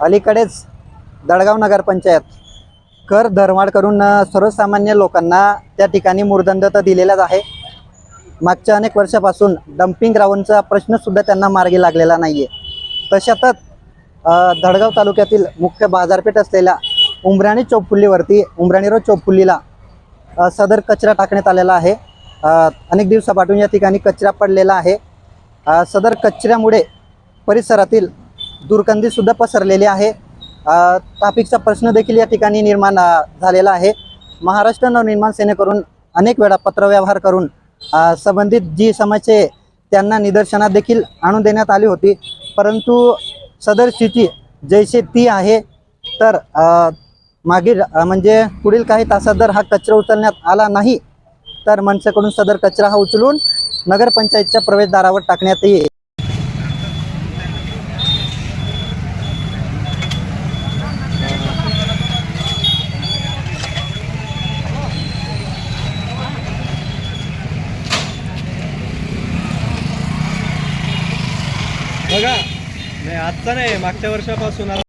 अलीकडेच दडगाव नगरपंचायत कर धरवाढ करून सर्वसामान्य लोकांना त्या ठिकाणी मूर्दंड तर दिलेलाच आहे. मागच्या अनेक वर्षापासून डम्पिंग ग्राउंडचा प्रश्नसुद्धा त्यांना मार्गी लागलेला नाही आहे तशातच धडगाव तालुक्यातील मुख्य बाजारपेठ असलेल्या उमराणी चौफुल्लीवरती उमराणी रोड चौफुल्लीला सदर कचरा टाकण्यात आलेला आहे. अनेक दिवसापाठून या ठिकाणी कचरा पडलेला आहे. सदर कचऱ्यामुळे परिसरातील दुर्गंधीसुद्धा पसरलेली आहे. अ, ट्रॅफिकचा प्रश्न देखील या ठिकाणी निर्माण झालेला आहे. महाराष्ट्र नवनिर्माण सेनेकडून अनेक वेळा पत्रव्यवहार करून संबंधित जी समस्या आहे त्यांना निदर्शनात देखील आणून देण्यात आली होती. परंतु सदर स्थिती जैसे ती आहे तर मागील म्हणजे पुढील काही तासात जर हा कचरा उचलण्यात आला नाही तर मनसेकडून सदर कचरा हा उचलून नगरपंचायतच्या प्रवेशद्वारावर टाकण्यात येईल. बघा. नाही आजचा नाही मागच्या वर्षापासून